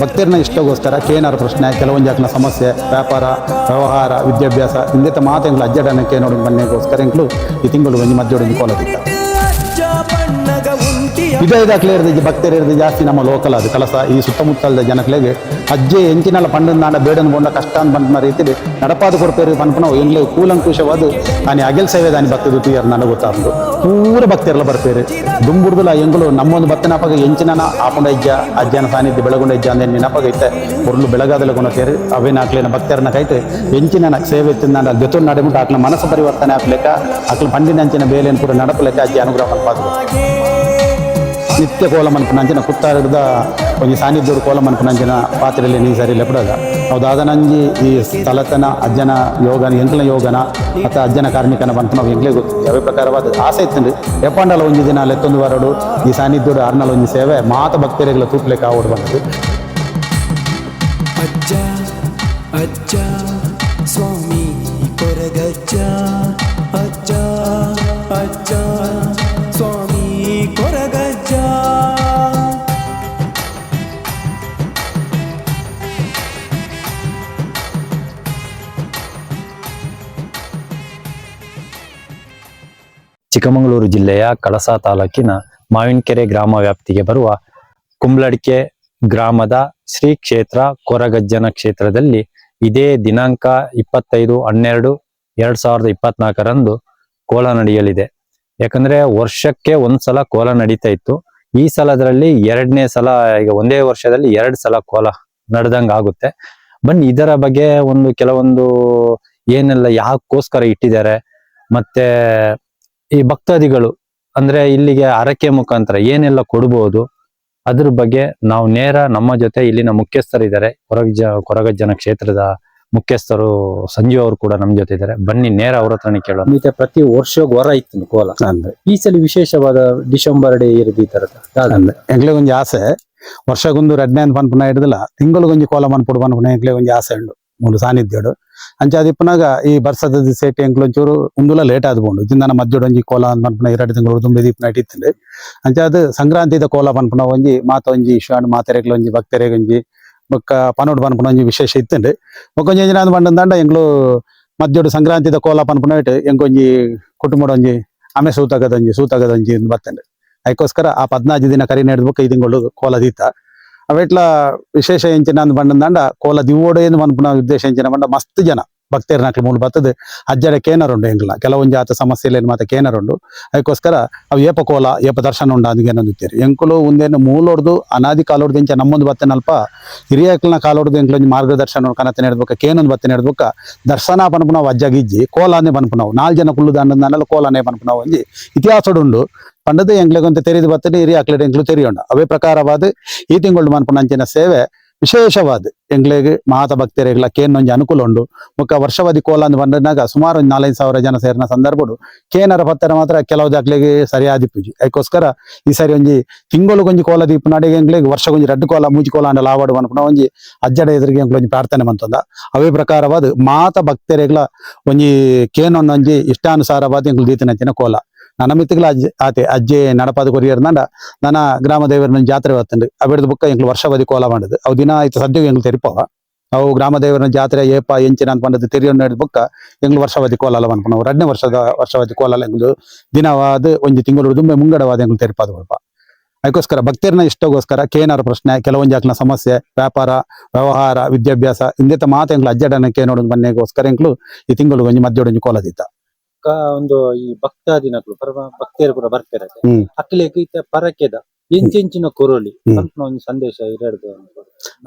ಭಕ್ತರನ್ನ ಇಷ್ಟಗೋಸ್ಕರ ಕೇನಾರ ಪ್ರಶ್ನೆ, ಕೆಲವೊಂದು ಸಮಸ್ಯೆ, ವ್ಯಾಪಾರ, ವ್ಯವಹಾರ, ವಿದ್ಯಾಭ್ಯಾಸ ಇಂದಿತ ಮಾತೆಂಗ್ಳು ಅಜ್ಜಡನಕ್ಕೆ ನೋಡಿ ಬನ್ನೆಗೋಸ್ಕರ ಈ ತಿಂಗಳು ಒಂಜಿ ಕೋಲದಿತ್ತ ಇದಾಕ್ಲೆ ಇರ್ದು ಭಕ್ತರು ಇರ್ದು ಜಾಸ್ತಿ ನಮ್ಮ ಲೋಕಲ್ ಅದು. ಕಲಸ ಈ ಸುತ್ತಮುತ್ತಲದ ಜನಗಳಿಗೆ ಅಜ್ಜೆ ಎಂಚಿನಲ್ಲ ಪಂಡನ ನಾಡ ಬೇಡನ್ ಕೊಂಡ ಕಷ್ಟ ಅಂತ ಬಂದ ರೀತಿಲಿ ನಡಪಾದ ಕೊಡ್ಪೇರು ಪಂಪನ ಎಂಗ್ಲೆ ಕೂಲಂಕುಷವಾದ. ನಾನು ಅಗೆಲ್ ಸೇವೆ ದಾನಿ ಭಕ್ತ ತುಯ್ಯರ್ ನನಗೆ ಗೊತ್ತಾಗ್ದು. ಪೂರ ಭಕ್ತರೆಲ್ಲ ಬರ್ಪೇರು. ದುಂಬುಡ್ದಲ್ಲ ಎಂಗಳು ನಮ್ಮೊಂದು ಭಕ್ತನಪಾಗ ಎಂಚಿನನ ಆಪುಂಡ ಇಜ್ಜ ಅಜ್ಜನ ಸಾನ್ನಿಧ್ಯ ಬೆಳಗುಂಡ ಇಜ್ಜ ಅಂದ್ರೆ ನೆನಪಾಗ ಐತೆ. ಉರುಳು ಬೆಳಗಾದಲ್ಲ ಕೊನಕೇರಿ ಅವೇ ಹಾಕ್ಲಿನ ಭಕ್ತರನ್ನ ಕೈತೆ ಎಂಚಿನ ಸೇವೆ ತಿಂದ ಜೊತೆ ನಡೆಬಿಟ್ಟು ಆಕ್ಲ ಮನಸ್ಸು ಪರಿವರ್ತನೆ ಹಾಕ್ಲಿಕ್ಕ ಆಕ್ಲ ಪಂಡಿನ ಅಂಚಿನ ಬೇಲೆಯನ್ನು ಕೂಡ ನಡಪಲಿಕ್ಕೆ ಅಜ್ಜಿ ಅನುಗ್ರಹ ಮಲ್ಪಾದ್ರು ಕೋಲ ಮನ್ಪುನಂಚಿನ ಕುತ್ತಾರದ ಒಂಜಿ ಸಾನ್ನಿಧ್ಯರು ಕೋಲ ಮನ್ಪುನಂಚಿನ ಪಾತ್ರೆಯಲ್ಲಿ ನೀ ಸರಿ ಲೆಪಡದ ಹೌದಾದ ನಂಜಿ ಈ ಸ್ಥಳತನ ಅಜ್ಜನ ಯೋಗನ ಎಂಕ್ಲ ಯೋಗನ, ಮತ್ತು ಅಜ್ಜನ ಕಾರ್ಮಿಕನ ಬಂತ ನಾವು ಎಂಕ್ಲೇ ಗೊತ್ತು ಯಾವ ಪ್ರಕಾರವಾದ ಆಸೆ ಇತ್ತು ಎಪ್ಪಂಡಲ ಒಂಜಿ ದಿನ ಲೆತ್ತೊಂದು ವಾರಡು ಈ ಸಾನ್ನಿಧ್ಯರು ಅರ್ನಲ ಒಂಜಿ ಸೇವೆ, ಮಾತ ಭಕ್ತರೆಗಳ ತೂಪ್ಲೆಕ್ಕ ಕಾವುಡು ಬಂತು ಅಜ್ಜ ಅಜ್ಜ, ಸ್ವಾಮಿ, ಕೊರಗಜ್ಜ, ಅಜ್ಜ ಅಜ್ಜ. ಚಿಕ್ಕಮಗಳೂರು ಜಿಲ್ಲೆಯ ಕಳಸ ತಾಲೂಕಿನ ಮಾವಿನಕೆರೆ ಗ್ರಾಮ ವ್ಯಾಪ್ತಿಗೆ ಬರುವ ಕುಂಬ್ಲಡಿಕೆ ಗ್ರಾಮದ ಶ್ರೀ ಕ್ಷೇತ್ರ ಕೊರಗಜ್ಜನ ಕ್ಷೇತ್ರದಲ್ಲಿ ಇದೇ ದಿನಾಂಕ ಇಪ್ಪತ್ತೈದು ಹನ್ನೆರಡು ಎರಡ್ ಸಾವಿರದ ಇಪ್ಪತ್ನಾಲ್ಕರಂದು ಕೋಲ ನಡೆಯಲಿದೆ. ಯಾಕಂದ್ರೆ ವರ್ಷಕ್ಕೆ ಒಂದ್ಸಲ ಕೋಲ ನಡೀತಾ ಇತ್ತು. ಈ ಸಲದಲ್ಲಿ ಎರಡನೇ ಸಲ, ಈಗ ಒಂದೇ ವರ್ಷದಲ್ಲಿ ಎರಡ್ ಸಲ ಕೋಲ ನಡೆದಂಗ ಆಗುತ್ತೆ. ಬನ್ನಿ, ಇದರ ಬಗ್ಗೆ ಒಂದು ಕೆಲವೊಂದು ಏನೆಲ್ಲ ಯಾಕೋಸ್ಕರ ಇಟ್ಟಿದ್ದಾರೆ, ಮತ್ತೆ ಈ ಭಕ್ತಾದಿಗಳು ಅಂದ್ರೆ ಇಲ್ಲಿಗೆ ಹರಕೆ ಮುಖಾಂತರ ಏನೆಲ್ಲ ಕೊಡಬಹುದು ಅದ್ರ ಬಗ್ಗೆ ನಾವು ನೇರ ನಮ್ಮ ಜೊತೆ ಇಲ್ಲಿನ ಮುಖ್ಯಸ್ಥರಿದ್ದಾರೆ. ಕೊರಗಜ್ಜ ಕೊರಗಜ್ಜನ ಕ್ಷೇತ್ರದ ಮುಖ್ಯಸ್ಥರು ಸಂಜೀವ್ ಅವರು ಕೂಡ ನಮ್ಮ ಜೊತೆ ಇದ್ದಾರೆ. ಬನ್ನಿ ನೇರ ಅವ್ರ ಹತ್ರನೇ ಕೇಳೋಣ. ಮತ್ತೆ ಪ್ರತಿ ವರ್ಷ ವರ ಇತ್ತು ಕೋಲ. ಅಂದ್ರೆ ಈ ಸಲ ವಿಶೇಷವಾದ ಡಿಸೆಂಬರ್ ಡೇ ಇರೋದು ಈ ತರದ. ಅಂದ್ರೆ ಆಸೆ. ವರ್ಷಗೊಂದು ರಜ್ಞಾನ್ ಅಂತ ಪನ್ಪುನ ಇಡದಿಲ್ಲ ತಿಂಗಳಿಗೊಂದು ಕೋಲ ಮನ್ಪುಡು ಪನ್ಪುನ ಒಂಜಿ ಆಸೆ ಉಂಡು ಮೂಲು ಸಾನ್ನಿಧ್ಯಡು ಅಂಚಾದ ಇಪ್ಪನಾಗ ಈ ಬರ್ಸದ ಸೇಟಿ ಎಂಕ್ಲು ಒಂಚೂರು ಉಂದುಲ ಲೇಟ್ ಆದ್ಬೋದು ಜಿಂದನ ಮಧ್ಯೊಡು ಒಂಜಿ ಕೋಲ ಅಂತ ಪನ್ಪುನ ಎರಡು ತಿಂಗಳು ತುಂಬಿ ದೀಪನ ಅಂಚೆ ಅಂಚಾದ ಸಂಕ್ರಾಂತಿದ ಕೋಲ ಪನ್ಪುನ ಒಂಜಿ ಮಾತ ಒಂಜಿ ಇಶ್ವಾಂಡ್ ಮಾತೆರೆಗ್ಲ ಒಂಜಿ ಭಕ್ತರೆಗೊಂಜಿ ಬೊಕ್ಕ ಪನೋಡು ಪನ್ಪುನ ಒಂಜಿ ವಿಶೇಷ ಇತ್ತುಂಡು. ಬೊಕ್ಕೊಂಜಿ ಎಂಜಿನ ಪಂಡಂದಂಡ ಎಂಕ್ಲು ಮದ್ಯೊಡು ಸಂಕ್ರಾಂತಿದ ಕೋಲ ಪನ್ಪುನ ಇಟ್ಟು ಎಂಕೊಂಜಿ ಕುಟುಂಬದ ಒಂಜಿ ಆಮೆ ಸೂತಗದೊಂಜಿ ಸೂತಗದೊಂಜಿ ಬರ್ತಂಡು ಅದಕ್ಕೋಸ್ಕರ ಆ ಪದ್ನಾಜು ದಿನ ಕರಿ ನಡೆದ್ಬೇಕು ಈ ತಿಂಗಳು ಕೋಲ ದೀತ. ಅವೆಟ್ಲ ವಿಶೇಷ ಎಂಚಿನ ಅಂದ್ ಬಂಡಂದಾಂಡ ಕೋಲ ದಿವೋಡು ಏನು ಮನ್ಪುನ ಉದ್ದೇಶ ಎಂಚಿನ ಬಂಡ ಮಸ್ತ್ ಜನ ಭಕ್ತರು ಮೂಲು ಬತ್ತದ ಅಜ್ಜಡ ಕೇನರುಂಡು ಎಂಗ್ಲ. ಕೆಲವೊಂದು ಜಾತ ಸಮಸ್ಯೆ ಮಾತ ಕೇನರುಂಡು ಅದಕ್ಕೋಸ್ಕರ ಅವು ಏಪ ಕೋಲ ಏಪ ದರ್ಶನ ಉಂಡ ಅಂದಿಗೆ ಏನಂದಿತ್ತೀರಿ ಎಂಕುಲು ಒಂದೇನು ಮೂಲೊಡ್ದು, ಅನಾದಿ ಕಾಲೊಡ್ದು ಇಂಚ ನಮ್ಮೊಂದು ಬತ್ತನಲ್ಪ ಹಿರಿಯಕ್ಲನ ಕಾಲೊಡ್ದು ಎಂಕ್ಲೊಂದು ಮಾರ್ಗದರ್ಶನ ಕನತೆ ನಡೆದ್ಬೇಕ ಕೇನೊಂದು ಬತ್ತೆ ನೆಡ್ಬೇಕ. ದರ್ಶನ ಪನ್ಪುನಾವ್ ಅಜ್ಜಗಿಜ್ಜಿ ಕೋಲಾನೆ ಪನ್ಪುನಾವ್ ನಾಲ್ ಜನ ಕುಳ್ಳು ದಂಡಲ್ಲ ಕೋಲಾನೆ ಪನ್ಪುನಾವ್ ಒಂಜಿ ಇತಿಹಾಸಡುಂಡು ಪಂಡದ ಎಂಗ್ಲೆಗೊಂತ ತೆರೆದು ಬತ್ತನೆ ಹಿರಿಯ ಅಕ್ಲೆಡ್ ಎಂಕ್ಲು ತೆರೆಯೋಣ ಅವೇ ಪ್ರಕಾರವಾದ ಈ ತಿಂಗಳು ಮನ್ಪುನಂಚಿನ ಸೇವೆ. ವಿಶೇಷವಾದ ಎಂಗ್ಲೆಗ್ ಮಾತ ಭಕ್ತರೆಗಳ ಕೇನೊಂಜಿ ಅನುಕೂಲ ಉಂಡು. ಮುಖ ವರ್ಷವಧಿ ಕೋಲ ಅಂತ ಬಂದಾಗ ಸುಮಾರು ಒಂದು ನಾಲ್ಕೈದು ಸಾವಿರ ಜನ ಸೇರಿನ ಸಂದರ್ಭಡು ಕೇನರ ಪತ್ತರ ಮಾತ್ರ ಕೆಲವು ದಾಖಲೆಗೆ ಸರಿಯಾದಿ ಪೂಜಿ. ಅದಕ್ಕೋಸ್ಕರ ಈ ಸರಿ ಒಂಜಿ ತಿಂಗಳು ಕೋಲ ದೀಪ ನಡಿಗೆ ವರ್ಷ ವರ್ಷಗೊಂಜಿ ರೆಡ್ ಕೋಲ, ಮೂಜಿ ಕೋಲ ಅಂಡ ಲಾವಾಡು ಅನ್ಪುನ ಒಂಜಿ ಅಜ್ಜಡ ಎದುರಿಗೆ ಎಂಗ್ಲೊಂಜಿ ಪ್ರಾರ್ಥನೆ ಮಂತಂದ. ಅವೇ ಪ್ರಕಾರವಾದ ಮಾತ ಭಕ್ತರೆಗಳ ಒಂಜಿ ಕೇನೊಂದೊಂಜಿ ಇಷ್ಟಾನುಸಾರವಾದ ಎಂಗ್ಲು ದೀತಿನಂಚಿನ ಕೋಲ. ನನ್ನ ಮಿತ್ತಿಗಳ ಅಜ್ಜೆ, ಆತೆ, ಅಜ್ಜೆ ನಡಪಾದ ಕೊರಿಯರ್ನಂಡ ನನ್ನ ಗ್ರಾಮ ದೇವರನ ಜಾತ್ರೆ ಬರ್ತಂಡು ಅವಿಡ್ದು ಬುಕ್ಕ ಎಂಕ್ಲು ವರ್ಷವಧಿ ಕೋಲ ಮಾಡಿದ್ ಅವು ದಿನ ಆಯ್ತು ಸದ್ಯ ಎಂಗ್ ತೆರಿಪವ. ಅವು ಗ್ರಾಮ ದೇವರನ್ನ ಜಾತ್ರೆ, ಏಪ, ಎಂಚಿನ ಅಂತ ಬಂದದ್ದು ತೆರಿಯೊಂದು ನಡೆದ ಬುಕ್ಕ ಎಂಗ್ಲು ವರ್ಷವಧಿ ಕೋಲ ಅನ್ಕೊಂಡು ಎರಡನೇ ವರ್ಷದ ವರ್ಷವಧಿ ಕೋಲ ಎಂಗ್ಳು ದಿನವಾದ ಒಂದು ತಿಂಗಳು ದುಂಬೆ ಮುಂಗಡವಾದ ಎಂಗ್ಳು ತೆರಿಪಾದ ಬಲ್ಪ ಅದಕ್ಕೋಸ್ಕರ ಭಕ್ತರನ್ನ ಇಷ್ಟಗೋಸ್ಕರ ಕೇನಾರ ಪ್ರಶ್ನೆ ಕೆಲವೊಂದು ಸಮಸ್ಯೆ, ವ್ಯಾಪಾರ, ವ್ಯವಹಾರ, ವಿದ್ಯಾಭ್ಯಾಸ ಇಂದಿತ ಮಾತು ಎಂಗ್ಳು ಅಜ್ಜಡನಕ್ಕೆ ನೋಡೋದು ಬನ್ನೆಗೋಸ್ಕರ ಎಂಗ್ಳು ಈ ತಿಂಗಳು ಒಂಜಿ ಮಧ್ಯೊಡೊಂಜಿ ಕೋಲದಿತ್ತ ಒಂದು ಈ ಭಕ್ತಾದಿನಗಳು ಭಕ್ತಿಯರು ಕೂಡ ಬರ್ತಾರೆ. ಅಕ್ಲಿಗೆ ಈತ ಪರಕೆದ. ಇಂಚಿಂಚಿನ ಕೊರಲಿ. ಅಂತ ಒಂದು ಸಂದೇಶ ಇರಡ್ದು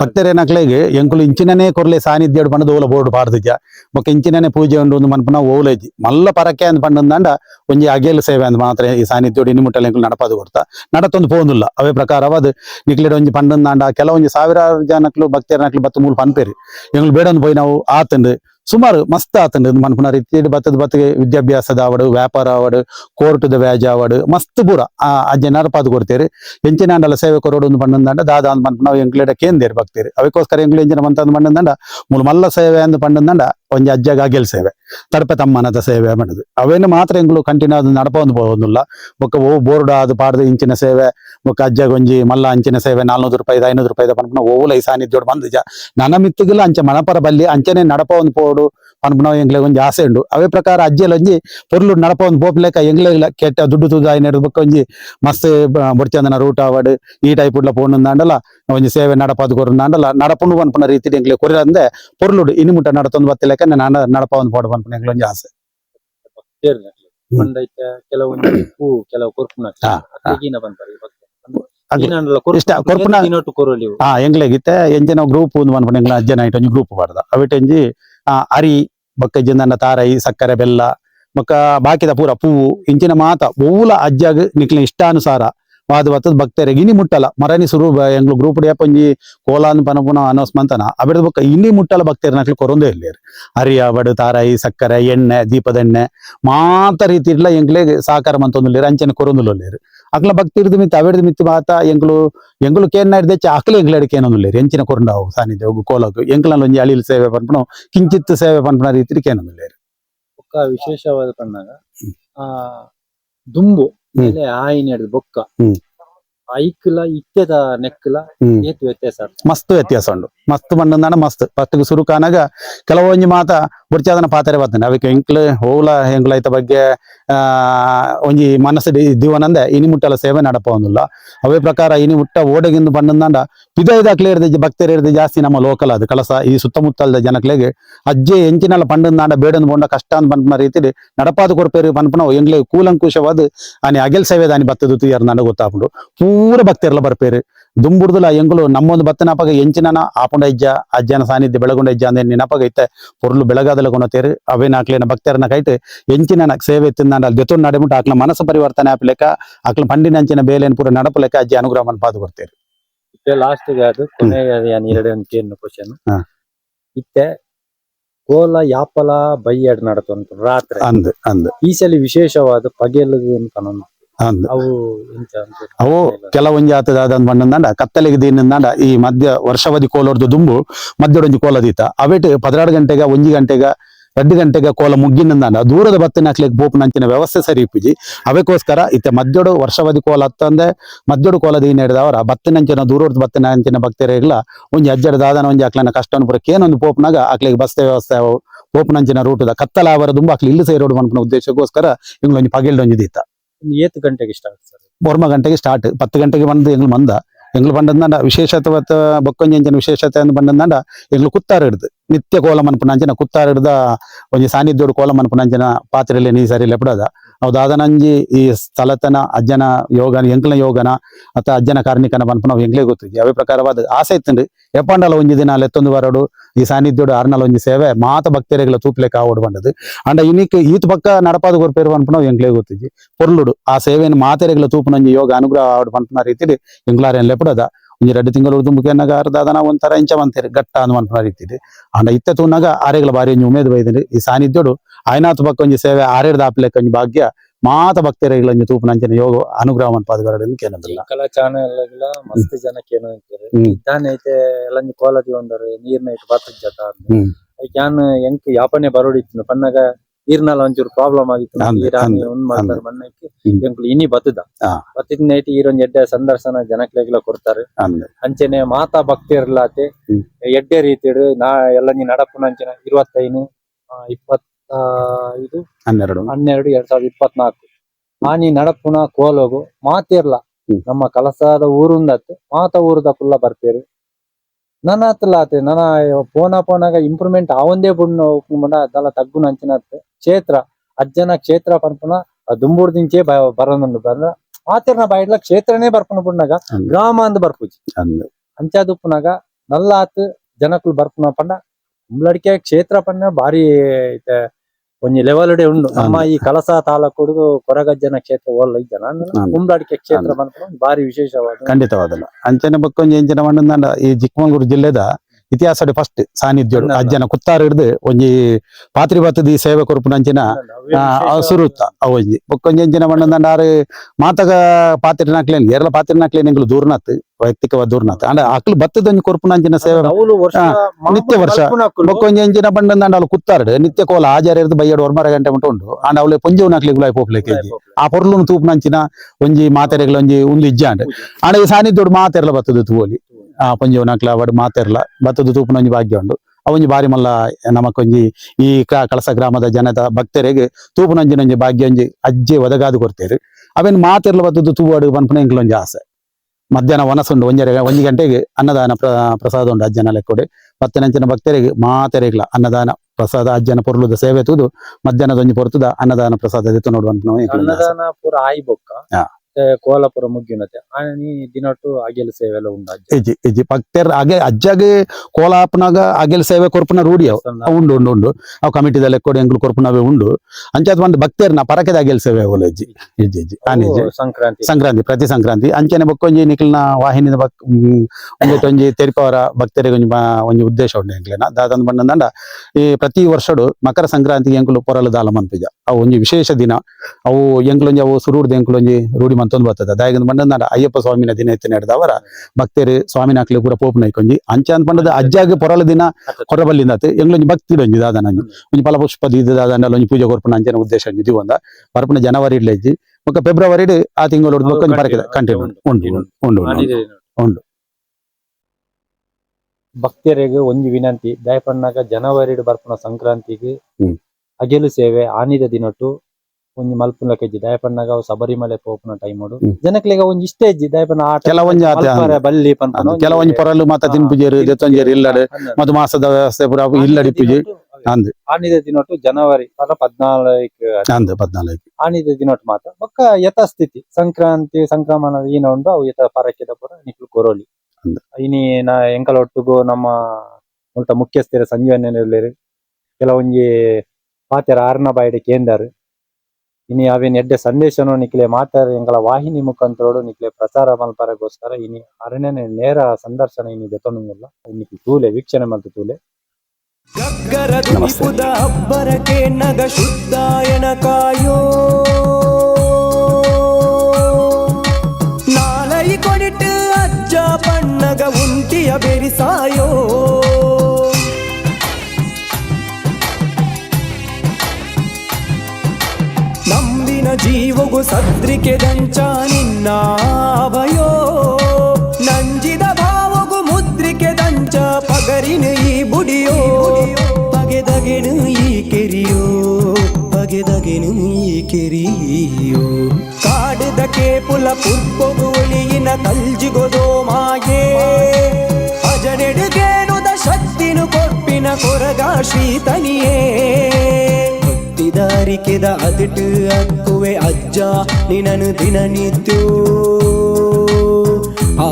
ಭಕ್ತರೇನಕ್ಲೆಗೆ ಎಂಕುಲು ಇಂಚಿನನೆ ಕೊರಲೆ ಸಾನ್ನಿಧ್ಯ ಪಂಡದ ಓಲ ಬೋರ್ಡ್ ಪಾಡ್ದಿಜ್ಜ ಮೊಕ್ಕ ಇಂಚಿನನೇ ಪೂಜೆ ಉಂಡು ಒಂದು ಮನ್ಪುನ ಓಲೇಜಿ. ಮಲ್ಲ ಪರಕೆ ಅಂತ ಪಂಡಂದಂಡ ಒಂಜಿ ಅಗೇಲು ಸೇವೆ ಅಂತ ಮಾತ್ರ ಈ ಸಾನ್ನಿಧ್ಯೋಡು ಇನ್ನು ಮುಟ್ಟಲೆ ಎಂಕುಲು ನಡಪಾದು ಕೊಡ್ತಾ. ನಡತೊಂದು ಪೋಂದಿಲ್ಲ ಅವೇ ಪ್ರಕಾರವಾದ ನಿಕ್ಲೆಡ್ ಒಂಜಿ ಪಂಡಂದಾಂಡ ಕೆಲವೊಂಜಿ ಸಾವಿರಾರು ಜನಕ್ಲು ಭಕ್ತರನಕ್ಲು ಬತ್ತು ಮೂಲು ಪನ್ಪೇರಿ. ಎಂಗ್ಲು ಬೇಡೊಂದು ಪೋಯಿ ನಾವು ಆತಂಡು ಸುಮಾರು ಮಸ್ತ್ ಆತಂಡು ಮನ್ಪುನ ರೀತಿ. ಬತ್ತದ ಬತ್ತಗೆ ವಿದ್ಯಾಭ್ಯಾಸದ ಆವಡು ವ್ಯಾಪಾರ ಆವಡು ಕೋರ್ಟದ ವ್ಯಾಜ ಆವಡು ಮಸ್ತ್ ಪೂರ, ಆ ಜನರ ಪಾದು ಕೊಡ್ತೇರಿ ಎಂಚಿನಾಂಡಲ ಸೇವೆ ಕೊರೋಡು ಒಂದು ಪಂಡಂದಂಡ ದಾದ ಅಂತ ಪಂಪ ನಾವು ಎಂಕ್ಲೆಡ ಕೇಂದೇರಿ ಬಗ್ತೇರಿ ಅವಕ್ಕೋಸ್ಕರ ಎಂಕ್ಲು ಎಂಚಿನ ಮಂತ ಪಂಡಂದಂಡ ಮೂಲ ಮಲ್ಲ ಸೇವೆ ಅಂದ್ ಪಂಡಂದಂಡ ಒಂಜಿ ಅಜ್ಜಗ ಅಗೆಲ್ ಸೇವೆ ತಡಪೆ ತಮ್ಮನದ ಸೇವೆ ಮಾಡಿದ್ವಿ. ಅವೇನು ಮಾತ್ರ ಎಂಗ್ಲು ಕಂಟಿನ್ಯೂ ಅದು ನಡಪೊಂದು ಬೋದಿಲ್ಲ ಬೊಕ್ಕ ಓ ಬೋರ್ಡ್ ಅದು ಪಾಡ್ದು ಇಂಚಿನ ಸೇವೆ, ಬೊಕ್ಕ ಅಜ್ಜಗ ಒಂಜಿ ಮಲ್ಲ ಅಂಚಿನ ಸೇವೆ, ನಾಲ್ನೂರು ರೂಪಾಯಿ ಐನೂರು ರೂಪಾಯಿ ಪನ್ಪುನ ಓವುಲ ಸಾನ್ನಿಧ್ಯೋಡು ಬಂದು ಜ ನನ್ನ ಮಿತ್ತಿಗಿಲ್ಲ ಅಂಚೆ ಮನಪರ ಬಲ್ಲಿ ಅಂಚನೆ ನಡಪ ಒಂದು ಪೋಡು ಪನ್ಪುನ ಎಂಗ್ಲೆ ಒಂಜಿ ಆಸೆ ಉಂಡು. ಅವೇ ಪ್ರಕಾರ ಅಜ್ಜಿಯಲ್ಲಿ ಒಂಜಿ ಪೊರ್ಲು ನಡಪ ಒಂದು ಪೋಪ್ಲೆಕ ಎಂಗ್ಲೆ ಕೆಟ್ಟ ದುಡ್ಡು ತುದ ಆಯ್ನ ಬೊಕ್ಕ ಒಂಜಿ ಮಸ್ತ್ ಬೊಡ್ಚಂದನ ರೂಟ್ ಆವಡ್ ಈ ಟೈಪ್ ಉಡ್ಲ ಪೋಣುಂದಾಂಡಲ ಒಂಜಿ ಸೇವೆ ನಡಪಾದು ಕೊರುಂದಾಂಡಲ ನಡಪುಂಡು ಪನ್ಪುನ ರೀತಿ ಎಂಗ್ಲೆ ಕೊರಿರಂದೆ ಪೊರ್ಲುಡು ಇನ್ನು ಮುಟ್ಟ ನಡತೊಂದು ಬತ್ತಿಲೆಕ ನಾನು ನಡಪ ಒಂದು ಪೋಡು ಪನ್ಪುನ ಎಂಗ್ಲೆ ಒಂಜಿ ಆಸೆ. ಕೆಲವೊಂದು ಕೆಲವು ಕೊರ್ಪುನ ಕೊರ್ಪುನ- ದಿನೊಟ್ಟು ಕೊರಲಿ ಆ ಎಂಗ್ಲೆಗಿತ್ತೆ ಎಂಜಿನ ಗ್ರೂಪ್ ಒಂದು ಪನ್ಪುನ ಎಂಗ್ಲ ಅಜ್ಜನ ಐಟ್ ಒಂಜಿ ಗ್ರೂಪ್ ಪಾಡ್ದ. ಅವಿಟಂಜಿ ಆ ಅರಿ ಬೊಕ್ಕ ಜಿಂದನ ತಾರೈ, ಸಕ್ಕರೆ, ಬೆಲ್ಲ ಬೊಕ್ಕ ಬಾಕಿದ ಪೂರ ಪೂವು, ಇಂಚಿನ ಮಾತ ಒವ್ವುಲ ಅಜ್ಜಗ್ ನಿಕ್ಲಿನ ಇಷ್ಟಾನುಸಾರ ವಾದ ಬತ್ತದ ಭಕ್ತರೆ. ಇನಿ ಮುಟ್ಟಲ, ಮರನಿ ಸುರು ಎಂಗ್ಲು ಗ್ರೂಪ್ ಒಂಜಿ ಕೋಲಾನ್ ಪನಪುನ ಅನೌನ್ಸ್ ಮಂತನ ಅಬಿಡ ಬೊಕ್ಕ ಇನಿ ಮುಟ್ಟಲ ಭಕ್ತರು ನಕ್ಲಿ ಕೊರೊಂದೇ ಇಲ್ಲೇರು. ಅರಿಯ, ಬಡು ತಾರಾಯಿ ಸಕ್ಕರೆ, ಎಣ್ಣೆ, ದೀಪದ ಎಣ್ಣೆ, ಮಾತ ರೀತಿ ಇಡ್ಲ ಎಂಗ್ಲೆ ಸಾಕಾರ ಮಂತೊಂದುಲ್ಲೇರು, ಅಂಚನೆ ಕೊರೊಂದುಲ್ಲೇರು ಅಕ್ಲ ಭಕ್ತಿರ್ದು ಮಿತ್ತು ಅವಿಡ್ದು ಮಿತ್ತು ಮಾತ ಎಂಗ್ಲು ಎಂಗ್ಲು ಕೇನ್ನ ಹಿಡ್ದೆಚ್ಚ ಅಕ್ಲ ಎಂಗ್ಲ ಹಿಡ್ಕೆ ಏನೊಂದುಲ್ಲೇರು ಎಂಚಿನ ಕೊರಂಡಾವು ಸಾನಿಧ್ಯ ಹೋಗು ಕೋಲಗು ಎಂಕ್ಲಲ್ಲಿ ಒಂಜಿ ಅಳಿಲ್ ಸೇವೆ ಪನ್ಪುನ ಕಿಂಚಿತ್ ಸೇವೆ ಪನ್ಪುನ ರೀತಿ ಕೇನೊಂದುಲ್ಲೇರು ಬೊಕ್ಕ ವಿಶೇಷವಾದ ಪಣ್ಣಾಗ ಆ ದುಂಬು. ಮೇಲೆ ಆಯಿನ ಹಿಡಿದು ಬೊಕ್ಕ. ಐಕ್ಲ ಇತ್ತೆದ ನೆಕ್ಲ ಏತ್ ವ್ಯತ್ಯಾಸ. ಮಸ್ತ್ ವ್ಯತ್ಯಾಸ ಉಂಡು ಮಸ್ತ್ ಬಂದಂದಾನ ಮಸ್ತ್. ಫಸ್ಟ್ ಸುರುಕಾನಾಗ ಕೆಲವೊಂದು ಮಾತ ಬುಡ್ಚಾದನ ಪಾತ್ರೆ ಬರ್ತಾನೆ ಅವಕ್ಕೆ ಎಂಕ್ಲು ಹೋಲ ಎಂಕ್ಲೈತ ಬಗ್ಗೆ, ಆ, ಒಂಜಿ ಮನಸ್ಸು ದಿವನಂದೆ ಇನಿ ಮುಟ್ಟಲ ಸೇವೆ ನಡಪವೊಂದುಲ್ಲ ಅವೇ ಪ್ರಕಾರ ಇನಿ ಮುಟ್ಟ ಓಡಗಿಂದು ಬಂದಂದಾಂಡ ಪಿದೈದ ಇರ್ದ, ಭಕ್ತರು ಇರ್ದ ಜಾಸ್ತಿ ನಮ್ಮ ಲೋಕಲ್ ಅದು. ಕಳಸ ಈ ಸುತ್ತಮುತ್ತಲದ ಜನಕ್ಲೆಗೆ ಅಜ್ಜೆ ಎಂಚಿನಲ್ಲ ಪಂಡಂದಾಂಡ ಬೇಡನ್ ಬಂಡ ಕಷ್ಟ ಅಂತ ಬಂದ ರೀತಿಲಿ ನಡಪಾದ ಕೊರಪೇರಿ ಪನ್ಪನ ಎಂಗ್ಲೆ ಕೂಲಂಕುಶವಾದ ಆನಿ ಅಗೆಲ್ ಸೇವೆ ದಾನಿ ಬತ್ತದು ತುಯ್ಯಾರ ನನಗೆ ಗೊತ್ತಾಪುಂಡು. ಪೂರ ಭಕ್ತರೆಲ್ಲ ಬರ್ಪೇರು. ದುಂಬುಡ್ದುಲ ಎಂಗುಲು ನಮ್ಮೊಂದು ಬತ್ತನಪಗ ಎಂಚಿನನ ಆಪುಂಡ ಇಜ್ಜ ಅಜ್ಜನ ಸಾನ್ನಿಧ್ಯ ಬೆಳಗೊಂಡ ಇಜ್ಜ ಅಂದೆ ನೆನಪಗ ಇತ್ತೆ. ಪೊರ್ಲು ಬೆಳಗಾದಲ ಕೊನತೇರು ಅವೇ ನಾಕ್ಲೇನ ಭಕ್ತರನ ಕೈಟ್ ಎಂಚಿನನ ಸೇವೆ ತಿಂದಾಂಡ ದೆತೊನ್ ನಡೆಮುಟ ಆಕ್ಲ ಮನಸ್ಸು ಪರಿವರ್ತನೆ ಆಪಿಲೆಕ ಆಕ್ಲ ಪಂಡಿನ ಅಂಚಿನ ಬೇಲೆನ್ ಪೂರ ನಡಪಲೆಕ ಅಜ್ಜಿ ಅನುಗ್ರಹ ಪಾದು ಬರ್ತೇರು ಲಾಸ್ಟ್ ಅದು ಎರಡು ಕ್ವಶನ್ ಇತ್ತೆ ಕೋಲ ಯಾಪಲ ಬೈಯಡ್ ನಡತೊಂದು ರಾತ್ರಿ. ಅಂದ್ ಅಂದ್. ಈ ಸಲ ವಿಶೇಷವಾದ ಪಗೆಲದು ಅಂತ ಅಂದ್. ಅವು ಎಂತ ಅಂತ ಅವು ಕೆಲವೊಂಜಿ ಆತದ ಬಂದಂದಾಂಡ ಕತ್ತಲಿಗೆ ದೀನಿಂದಾಂಡ ಈ ಮಧ್ಯ ವರ್ಷಾವಧಿ ಕೋಲೋರ್ದು ದುಂಬು ಮಧ್ಯಡೊಂಜಿ ಕೋಲದೀತ ಅವೇಟ್ ಪದಿನಾರು ಗಂಟೆಗ ಒಂಜಿ ಗಂಟೆಗ ಎರಡು ಗಂಟೆಗ ಕೋಲ ಮುಗ್ಗಿನಂದಾಂಡ ದೂರದ ಬತ್ತಿನ ಹಾಕ್ಲಿಕ್ಕೆ ಬೋಪ್ ನಂಚಿನ ವ್ಯವಸ್ಥೆ ಸರಿ ಇಪ್ಪಿಜಿ. ಅವಕ್ಕೋಸ್ಕರ ಇತ್ತೆ ಮಧ್ಯಡು ವರ್ಷಾವಧಿ ಕೋಲ ಹತ್ತಂದೆ ಮಧ್ಯಡು ಕೋಲ ದೀನ ಹಿಡಿದವರ ಬತ್ತಿನಂಚಿನ ದೂರದ ಬತ್ತಿನ ಅಂಚಿನ ಭಕ್ತರಿಗೆಲ್ಲ ಒಂಜಿ ಅಜ್ಜಡ ದಾದನ ಒಂಜಿ ಅಕ್ಲನ ಕಷ್ಟ ಅನ್ಪುರಕ್ಕೆ ಏನೊಂದು ಪೋಪ್ನಾಗ ಅಕ್ಲಿಗೆ ಬಸ್ತೆ ವ್ಯವಸ್ಥೆ ಪೋಪ್ನಂಚಿನ ರೂಟದ ಕತ್ತಲ ಅವರ ದುಂಬು ಆಕ್ಲಿ ಇಲ್ಲಿ ಸೇರೋಡು ಮನ್ಪನ ಉದ್ದೇಶಕ್ಕೋಸ್ಕರ ಇವ್ಗಳೊಂದು ಪಗಿಲ್ಡೊಂಜಿ ದೀತ. ಒಂದು ಏತು ಗಂಟೆಗೆ ಸ್ಟಾರ್ಟ್ ಸರ್. ಗಂಟೆಗೆ ಸ್ಟಾರ್ಟ್ ಪತ್ತು ಗಂಟೆಗೆ ಬಂದು ಎಂಗ್ಳು ಮಂದ? ಎಂಗ್ಲು ಬಂಡಂದ ವಿಶೇಷತೆ ಬೊಕ್ಕಂಜನ ವಿಶೇಷತೆ ಅಂದ್ ಬಂಡಂದ ಎಂಗ್ಳು ಕುತ್ತಾರ ಹಿಡ್ದು. ನಿತ್ಯ ಕೋಲ ಮನ್ಪುನ ಅಂಚಿನ ಕುತ್ತಾರ ಹಿಡ್ದ, ಒಂಜಿ ಸಾನ್ನಿಧ್ಯೋಡು ಕೋಲ ಮನ್ಪುನ ಅಂಚಿನ ಪಾತ್ರೆಯಲ್ಲಿ ನೀ ಸರಿ ಲೆಪಡದ ಅವು ದಾದನಂಜಿ ಈ ಸ್ಥಳತನ ಅಜ್ಜನ ಯೋಗನ, ಎಂಕ್ಲ ಯೋಗನ ಅತ್ತ ಅಜ್ಜನ ಕಾರ್ಣಿಕನ ಪನ್ಪುನ ಅವು ಎಂಗ್ಲೇ ಗೊತ್ತಿದ್ದಿ ಅವೇ ಪ್ರಕಾರವಾದ ಆಸೆ ಇತ್ತಂಡು ಎಪ್ಪಂಡಲ ಒಂಜಿ ದಿನ ಲೆತ್ತೊಂದು ಬರಡು ಈ ಸಾನ್ನಿಧ್ಯೋಡು ಆರ್ನಲ ಒಂಜಿ ಸೇವೆ, ಮಾತ ಭಕ್ತರಿಗಳ ತೂಪ್ಲೆಕ್ಕ ಆವಡ್ ಬಂಡದು ಅಂಡ ಇನ್ನಿಕ್ ಈತ್ ಪಕ್ಕ ನಡಪಾದ ಗೊರ್ಪೇರು ಪನ್ಪುನ ಅವು ಎಂಗ್ಲೇ ಗೊತ್ತಿದ್ದಿ ಪೊರ್ಲುಡು, ಆ ಸೇವೆಯನ್ನು ಮಾತೆರೆಗಳ ತೂಪುನಂಜಿ ಯೋಗ ಅನುಗ್ರಹ ಆವಡ್ ಪನ್ಪುನ ರೀತಿಲಿ ಎಂಗ್ಲಾರೇನ್ ಲೆಪಡದ. ಒಂಜಿ ಎರಡು ತಿಂಗಳು ದುಂಬುಕೆನಾಗ ಅರ್ದಾದನ ಒಂಥರ ಇಂಚ ಮಂತೇರಿ ಗಟ್ಟ ಅನ್ ಮನ್ಪುನ ರೀತಿಲಿ. ಅಂಡ ಇತ್ತೆ ತೂನಾಗ ಆರೆಗಳ ಬಾರಿ ಒಂಜಿ ಉಮೇದು ಬೈದಿರಿ. ಈ ಸಾನ್ನಿಧ್ಯೋಡು ಆಯ್ನಾತ್ ಬಕ್ಕೊಂಜಿ ಸೇವೆ ಆರೇರ್ದ ಆಪ್ಲೆಕ್ಕ ಒಂಜಿ ಭಾಗ್ಯ ಮಾತ ಭಕ್ತರಿಗಳ ಒಂಜಿ ತೂಪುನಂಚಿನ ಯೋಗ ಅನುಗ್ರಹ ಮನ್ಪಾದ ಬರಡನ್ನು ಕೇನದಿಲ್ಲ ಕಲಾ ಚಾನೆಲ್ ಮಸ್ತ್ ಜನಕ್ಕೆ ಏನು. ಇದ್ದಾನೆ ಐತೆ ಎಲ್ಲ ಕೋಲದಿ ಒಂದರು ನೀರ್ನ ಇಟ್ಟು ಬಾತ್ರ ಜತ. ಯಾನ್ ಎಂಕ್ ಯಾಪನೆ ಬರೋಡಿತ್ತು ಪನ್ನಾಗ ನೀರ್ನಲ್ಲ ಒಂಚೂರು ಪ್ರಾಬ್ಲಮ್ ಆಗಿತ್ತು ಅಂದೆ, ಒಂದ್ ಮಾಡ್ತಾರೆ ಮಣ್ಣಕ್ಕೆ. ಎಂಕ್ಲು ಇನಿ ಬತ್ತದ. ಬತ್ತಿದ ನೈಟ್ ಈರೊಂದ್ ಎಡ್ಡೆ ಸಂದರ್ಶನ ಜನಕ್ಲೆಗ್ಲ ಕೊಡ್ತಾರೆ. ಅಂಚೆನೆ ಮಾತಾ ಭಕ್ತಿ ಇರ್ಲಾತೆ ಹ್ಮ್. ಎಡ್ಡೆ ರೀತಿ ನಾ ಎಲ್ಲ ನೀ ನಡಪುನ ಅಂಚೆನ ಇರುವತ್ತೈನು ಇಪ್ಪತ್ತ ಇದು ಹನ್ನೆರಡು. ಹನ್ನೆರಡು ಎರಡ್ ಸಾವಿರದ ಇಪ್ಪತ್ನಾಲ್ಕು. ಆನಿ ನಡಪುನ ಕೋಲೋಗು ಮಾತಿರ್ಲ. ನಮ್ಮ ಕಲಸದ ಊರುಂದತ್ ಮಾತ ಊರದ ಕುಲ್ಲ ಬರ್ಪೇರು ನನ್ನ ಹತ್ತಲಾತೆ ನನ್ನ ಪೋನ ಪೋನಾಗ ಇಂಪ್ರೂವ್ಮೆಂಟ್ ಆವೊಂದೇ ಬುಡ್ನ ಉಪ್ಮಂಡ ಅದೆಲ್ಲ ತಗ್ಗು ನಂಚಿನತ್ತೆ ಕ್ಷೇತ್ರ ಅಜ್ಜನ ಕ್ಷೇತ್ರ ಪನ್ಪುನ ದುಂಬುಡ್ದಿಂಚೆ ಬರೋನಂದು ಬಂದ. ಮಾತಿರ್ನ ಬಾಯಿಡ್ಲ ಕ್ಷೇತ್ರನೇ ಬರ್ಪುನ ಬುಣ್ಣಾಗ. ಗ್ರಾಮ ಅಂದ್ ಬರ್ಪುಜಿ. ಅಂದೆ ನಲ್ಲ ನಲ್ಲಾತ್ ಜನಕ್ಕಳು ಬರ್ಪುನ ಪಂಡ. ಕುಂಬ್ಲಡಿಕೆ ಕ್ಷೇತ್ರ ಪಂಡ ಬಾರಿ ಐತೆ. ಒಂಜಿ ಲೆವೆಲ್ ಡೆ ಉಂಡು ನಮ್ಮ ಈ ಕಳಸ ತಾಲೂಕು ಕೊರಗಜ್ಜನ ಕ್ಷೇತ್ರ ಓಲ್ಲ ಇದ್ದನ ಹ್ಮ್. ಕುಂಬ್ಲಡಿಕೆ ಕ್ಷೇತ್ರ ಬಂದ್ಕೊಂಡು ಬಾರಿ ವಿಶೇಷವಾದ ಖಂಡಿತವಾದಲ್ಲ ಅಂಚನೆ ಬಕ್ಕೊಂಜಿ ಎಂಚಿನ ಮಣ್ಣಂದ ಈ ಚಿಕ್ಕಮಗಳೂರು ಜಿಲ್ಲೆದ ಇತಿಹಾಸಡ್ ಫಸ್ಟ್ ಸಾನ್ನಿಧ್ಯ. ಅಜ್ಜನ ಕುತ್ತಾರ ಹಿಡ್ದು ಒಂಜಿ ಪಾತ್ರಿ ಬತ್ತದಿ ಸೇವೆ ಕೊರ್ಪುನಂಚಿನ ಸುರುತ್ತ ಅವೊಂಜಿ ಬೊಕ್ಕೊಂಜಿ ಎಂಚಿನ ಬಣ್ಣದಂಡ ಆರು ಮಾತಗ ಪಾತ್ರೆ ನಾಕ್ಲೇನ್. ಏರ್ಲ ಪಾತ್ರಿ ನಾಕ್ಲೇನ್ ಎಂಗ್ಲು ದೂರ್ನಾತ್ ವೈಯಕ್ತಿಕವಾದ ದೂರ್ನಾತ್. ಅಂಡ ಅಕ್ಲು ಬತ್ತದೊಂಜಿ ಕೊರ್ಪುನಂಚಿನ ಸೇವೆ ಅವಳು ನಿತ್ಯ ವರ್ಷ. ಮಲ್ಪುನಕ್ಕುಲು ಬೊಕ್ಕೊಂಜಿ ಅಂಚಿನ ಬಣ್ಣದಂಡ ಅಲ್ಲಿ ಕುತ್ತಾರ್ಡ್ ನಿತ್ಯ ಕೋಲ ಆಚಾರ್ಯ ಇರ್ದು ಬೈಯಡ್ ಒರ್ಮರ ಗಂಟೆ ಮಟ್ಟ ಉಂಡು. ಅಂಡ ಅವಳೆ ಪೊಂಜೆ ನಾಕ್ಲಿ ಗುಲಾಯ್ ಹೋಗ್ಲಿಕ್ಕೆ ಆ ಪೊರ್ಲು ತೂಪುನಂಚಿನ ಒಂಜಿ ಮಾತೆರೆಗಳ ಒಂಜಿ ಒಂದು ಇಜ್ಜಾಂಡ್ ಆಂಡ ಈ ಸಾನ್ನಿಧ್ಯ ಮಾತೆರ್ಲ ಬತ್ತದ ತೂವೊಲಿ. ನಾಕ್ಲ ಬಡ್ ಮಾತೆರ್ಲ ಬತ್ತದು ತೂಪುನೊಂಜಿ ಭಾಗ್ಯ ಉಂಡು. ಅವೊಂಜಿ ಬಾರಿ ಮಲ್ಲ ನಮಕೊಂಜಿ ಈ ಕಳಸ ಗ್ರಾಮದ ಜನದ ಭಕ್ತರಿಗೆ ತೂಪುನಂಜಿನೊಂಜಿ ಭಾಗ್ಯ ಒಂಜಿ ಅಜ್ಜೆ ಒದಗಾದು ಕೊಡ್ತೇರು. ಅವೇನ್ ಮಾತೆರ್ಲ ಬತ್ತದು ತೂವಾಡು ಪನ್ಪುನ ಎಂಕ್ಲೊಂಜಿ ಆಸೆ. ಮಧ್ಯಾಹ್ನ ವನಸುಂಡು ಒಂಜರೆ ಒಂಜಿ ಗಂಟೆಗೆ ಅನ್ನದಾನ ಪ್ರ ಪ್ರಸಾದ ಉಂಡು ಅಜ್ಜನ ಲೆಕ್ಕೊಡೆ. ಪತ್ತನಂಚಿನ ಭಕ್ತರಿಗೆ ಮಾತೆರೆಗ್ಲ ಅನ್ನದಾನ ಪ್ರಸಾದ ಅಜ್ಜನ ಪೊರ್ಲುದ ಸೇವೆ ತೂದು ಮದ್ಯನ ಒಂಜಿ ಪೊರ್ತುದ ಅನ್ನದಾನ ಪ್ರಸಾದ ದೆತ್ತು ನೋಡುವ ಮತ್ತೆ ಕೋಲಾಪುರ ಮುಗ್ಗಿನತೆ ಆನಿ ದಿನಟ್ಟು ಅಗೆಲ್ ಸೇವೆ ಎಲ್ಲ ಉಂಡು ಅಜ್ಜ. ಇಜ್ಜಿ ಇಜ್ಜಿ ಭಕ್ತರ್ ಅಗೆ ಅಜ್ಜಗೆ ಕೋಲಾಪನಾಗ ಅಗೆಲ್ ಸೇವೆ ಕೊರ್ಪುನ ರೂಢಿ ಅವು. ಉಂಡು ಉಂಡು ಉಂಡು. ಅವು ಕಮಿಟಿದ ಲೆಕ್ಕೊಡಿ ಎಂಗ್ಲು ಕೊರ್ಪುನವೇ ಉಂಡು. ಅಂಚಾದ ಒಂದು ಭಕ್ತರ್ನ ಪರಕೆದ ಅಗೆಲ್ ಸೇವೆ ಅವಳು ಇಜ್ಜಿ. ಇಜ್ಜಿ ಅವು ಸಂಕ್ರಾಂತಿ. ಸಂಕ್ರಾಂತಿ ಪ್ರತಿ ಸಂಕ್ರಾಂತಿ. ಅಂಚನೆ ಬೊಕ್ಕೊಂಜಿ ನಿಖಿಲ್ನ ವಾಹಿನಿದ ಬಕ್ ಒಂಜಿ ತೆರಿಪವರ ಭಕ್ತರಿಗೆ ಒಂಜಿ ಒಂಜಿ ಉದ್ದೇಶ ಉಂಡು ಎಂಕ್ಲೆನ ದಾದನ್ ಬಂದಂದ ಈ ಪ್ರತಿ ವರ್ಷಡು ಮಕರ ಸಂಕ್ರಾಂತಿ ಎಂಕುಲು ಪೊರಲು ದಾಲ ಮನ್ಪಿಜ ಅವು ಒಂಜಿ ವಿಶೇಷ ದಿನ. ಅವು ಎಂಕ್ಲೊಂಜಿ ಅವು ಸುರೂರ್ದ ಎಂಕ್ಲೊಂಜಿ ರೂಢಿ ಮಂತೊಂದು ಬರ್ತದೆ. ದಾಯಗಂದ್ ಬಂದಂಡ ಅಯ್ಯಪ್ಪ ಸ್ವಾಮಿನ ದಿನ ಎತ್ತಿ ನಡೆದವರ ಭಕ್ತರು ಸ್ವಾಮಿನ ಹಾಕ್ಲಿ ಪೂರ ಪೋಪು ನೈಕೊಂಜಿ ಅಂಚೆ ಅಂತ ಬಂದದ ಅಜ್ಜಾಗ ಪೊರಲ ದಿನ ಕೊರಬಲ್ಲಿಂದ ಎಂಗ್ಲೊಂಜಿ ಭಕ್ತಿ ಒಂಜಿ ದಾದ ನಂಜಿ ಒಂಜಿ ಫಲಪುಷ್ಪ ದೀದ ದಾದ ಒಂಜಿ ಪೂಜೆ ಕೊರ್ಪುನ ಅಂಚನ ಉದ್ದೇಶ ಇದು ಒಂದ. ಬರ್ಪುನ ಜನವರಿ ಇಡ್ಲೆಜ್ಜಿ ಬೊಕ್ಕ ಫೆಬ್ರವರಿ ಆ ತಿಂಗಳು ಬೊಕ್ಕ ಪರಕೆ ಕಂಟಿನ್ಯೂ ಉಂಡು, ಉಂಡು ಉಂಡು. ಭಕ್ತರಿಗೆ ಒಂಜಿ ವಿನಂತಿ ದಯಪಣ್ಣಾಗ ಜನವರಿ ಬರ್ಪುನ ಸಂಕ್ರಾಂತಿಗೆ. ಅಗೆಲು ಸೇವೆ ಆನಿದ ದಿನಟ್ಟು ಒಂಜಿ ಮಲ್ಪುನ ಕೆಜಿ ದಯಪಣ್ಣಾಗ ಅವು ಶಬರಿಮಲೆ ಪೋಪುನ ಟೈಮ್ ಡು ಜನಕ್ಲೆಗ ಒಂಜಿ ಇಷ್ಟ ಇಜ್ಜಿ. ದಯಪಣ್ಣ ಆಟ ಕೆಲವೊಂಜಿ ಆತ- ಬಲ್ಲಿ ಪನ್ಪನ ಕೆಲವೊಂಜಿ ಪೊರಲು ಮಾತ ತಿನ್ಪುಜೇರು ದೆತ್ತೊಂಜೇರು ಇಲ್ಲಡೆ ಅನ್ನದ. ಮದು ಮಾಸದ ವ್ಯವಸ್ಥೆ ಪೂರ ಇಲ್ಲಡಿ ಪೂಜೆ ಅಂದ್ ಆನಿದ ದಿನೊಟ್ಟು ಜನವರಿ ಅಲ್ಲ ಪದ್ನಾಲ್ಕು ಅಂದ್ ಪದ್ನಾಲ್ಕು ಆನಿದ ದಿನೊಟ್ಟು ಮಾತ್ರ. ಬೊಕ್ಕ ಯಥಾಸ್ಥಿತಿ. ಸಂಕ್ರಾಂತಿ ಸಂಕ್ರಮಣ ಈನ ಉಂಡು ಅವು ಯಥ ಪರಕ್ಕೆದ ಪುರ ನಿಕ್ಲು ಕೊರೋಲಿ. ಇನಿ ನಾ ಎಂಕಲ ಒಟ್ಟುಗು ನಮ್ಮ ಮುಖ್ಯಸ್ಥರ ಸಂಜೀವನ ಕೆಲವೊಂಜಿ ಪಾತೆರ ಆರ್ನ ಬಾಯಿಡೆ ಕೇಂದರ್. ಇನಿ ಅವೇನ್ ಎಡ್ಡೆ ಸಂದೇಶನು ನಿಕ್ಲೆ ಮಾತಾರ ಎಂಕಲ ವಾಹಿನಿ ಮುಖಾಂತರೋಡು ನಿಕ್ಲೆ ಪ್ರಸಾರ ಮಲ್ಪರಗೋಸ್ಕರ ಇನಿ ಅರಣ್ಯನೇ ನೇರ ಸಂದರ್ಶನ ಇನಿ ದೆತೊಂದುಲ್ಲ ನಿಕ್ಲೆ ತೂಲೆ, ವೀಕ್ಷಣೆ ಮತ್ತು ತೂಲೆ. ಗಗ್ಗರ ದುನಿಪುದ ಅಬ್ಬರಕ್ಕೆ ನಗ ಶುದ್ಧಾಯನ ಕಾಯೋ. ನಾಲೈ ಕೊಡಿಟ್ಟು ಅಜ್ಜ ಬಣ್ಣಗ ಉಂಟಿಯ ಬೆರಿಸಾಯೋ ಜೀವಗು ಸದ್ರಿಕೆ ದಂಚ ನಿನ್ನ ಭಯೋ ನಂಜಿದ ಭಾವಗು ಮುದ್ರಿಕೆ ದಂಚ ಪಗರಿನ ಈ ಬುಡಿಯೋ. ಬಗೆದಗೆನು ಈ ಕೆರಿಯೋ. ಬಗೆದಗೆನು ಈ ಕೆರಿಯೋ. ಕಾಡದ ಕೇಪುಲ ಪುರ್ಪೊಗು ಒಳಿಯಿನ ಕಲ್ಜಿಗೊದೋ ಮಾಯೇ. ಅಜನೆಡುಗೇನುದ ಶಕ್ತಿನು ಕೊಪ್ಪಿನ ಕೊರಗ ಶ್ರೀತನಿಯೇ. ಭಕ್ತಿದಾರಿಕೆದ ಅದಿಟ್ಟು ಅಕ್ಕುವೆ ಅಜ್ಜ ನಿನನು ದಿನನಿತ್ಯೋ. ಆ